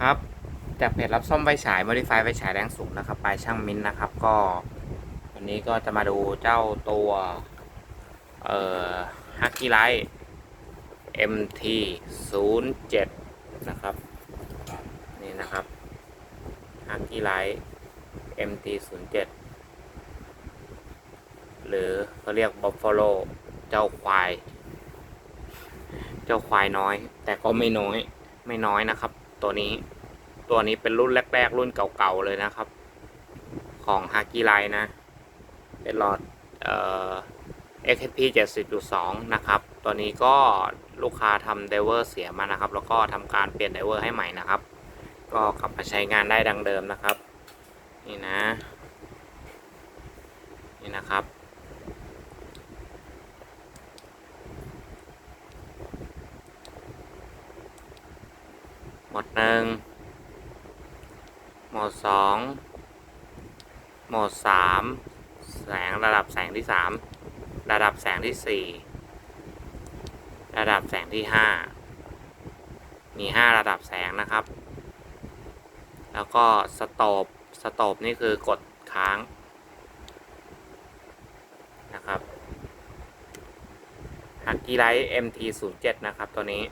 ครับจากเพจรับซ่อมไฟฉาย Modify ไฟฉายแรงสูงนะครับปลายช่างมิ้นท์นะครับ ก็วันนี้ก็จะมาดูเจ้าตัวเอ่อฮักกี้ไลท์ MT 0 7นะครับ นี่นะครับฮักกี้ไลท์ MT 0 7หรือเขาเรียก Buffalo เจ้าควาย เจ้าควายน้อย แต่ก็ไม่น้อย ไม่น้อยนะครับ ตัวนี้ ตัวนี้เป็นรุ่นแรกๆ รุ่นเก่าๆเลยนะครับ ของฮากิไลนะ เป็นหลอดเอ่อ XP 70.2 นะครับ ตัวนี้ก็ลูกค้าทำไดเวอร์เสียมานะครับ แล้วก็ทำการเปลี่ยนไดเวอร์ให้ใหม่นะครับ ก็กลับมาใช้งานได้ดังเดิมนะครับ นี่นะ นี่นะครับ หมดหนึ่งหมดสองหมดสามแสงระดับแสงที่สามระดับแสงที่สี่ระดับแสงที่ห้ามีห้าระดับแสงนะครับ แล้วก็สโตบสโตบนี่คือกดค้างนะครับฮักกี้ไลท์ MT07 นะครับตัวนี้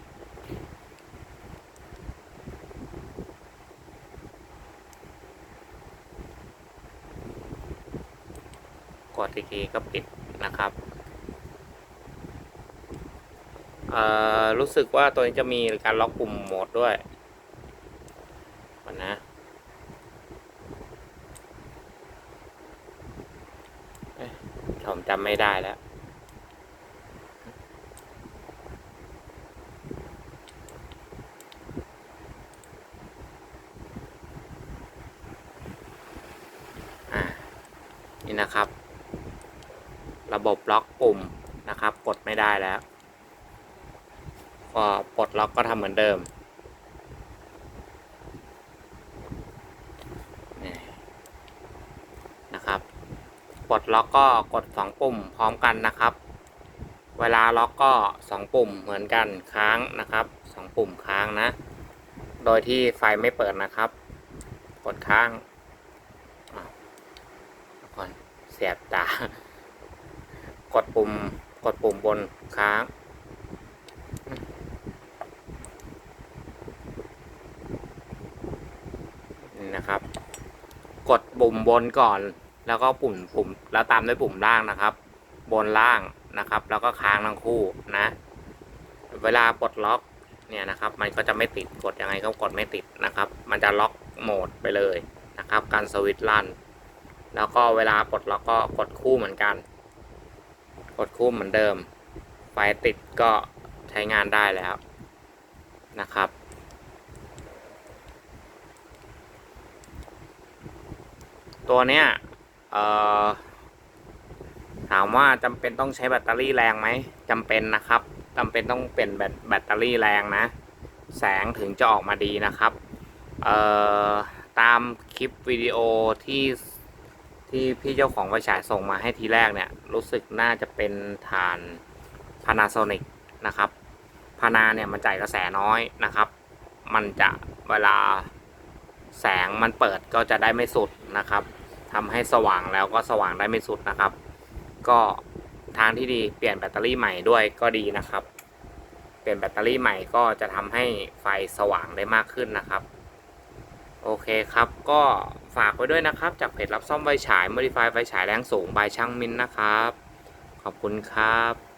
กดอีกทีก็ปิดนะครับเออรู้สึกว่าตัวนี้จะมีการล็อกปุ่มโหมดด้วยมันนะเอ๊ะผมจำไม่ได้แล้วอ่านี่นะครับ ระบบล็อกปุ่มนะครับ กดไม่ได้แล้ว ก็ปลดล็อกก็ทำเหมือนเดิมนะครับปลดล็อกก็กดสองปุ่มพร้อมกันนะครับ เวลาล็อกก็สองปุ่มเหมือนกันค้างนะครับสองปุ่มค้างนะ โดยที่ไฟไม่เปิดนะครับ กดค้างอ้าวก่อนเสียบตา กดปุ่มกดปุ่มบนค้างนี่นะครับ กดปุ่มบนก่อน แล้วก็ปุ่มปุ่มแล้วตามด้วยปุ่มล่างนะครับ บนล่างนะครับ แล้วก็ค้างทั้งคู่นะ เวลาปลดล็อกเนี่ยนะครับ มันก็จะไม่ติดกดยังไงก็กดไม่ติดนะครับ มันจะล็อกโหมดไปเลยนะครับ การสวิตช์ลั่นแล้วก็เวลาปลดล็อกก็กดคู่เหมือนกัน กดคู่เหมือนเดิม ไฟติดก็ใช้งานได้แล้วนะครับ ตัวเนี้ยถามว่าจำเป็นต้องใช้แบตเตอรี่แรงไหมจำเป็นนะครับจำเป็นต้องเปลี่ยนแบตแบตเตอรี่แรงนะ แสงถึงจะออกมาดีนะครับตามคลิปวิดีโอที่ ที่พี่เจ้าของไฟฉายส่งมาให้ทีแรกเนี่ย รู้สึกน่าจะเป็นฐาน Panasonic นะครับพานาเนี่ยมันจ่ายกระแสน้อยนะครับ มันจะเวลาแสงมันเปิดก็จะได้ไม่สุดนะครับทำให้สว่างแล้วก็สว่างได้ไม่สุดนะครับ ก็ทางที่ดีเปลี่ยนแบตเตอรี่ใหม่ด้วยก็ดีนะครับ เปลี่ยนแบตเตอรี่ใหม่ก็จะทำให้ไฟสว่างได้มากขึ้นนะครับ โอเคครับก็ ฝากไว้ด้วยนะครับ จากเพจรับซ่อมไฟฉาย Modify ไฟฉายแรงสูงบายช่างมินนะครับ ขอบคุณครับ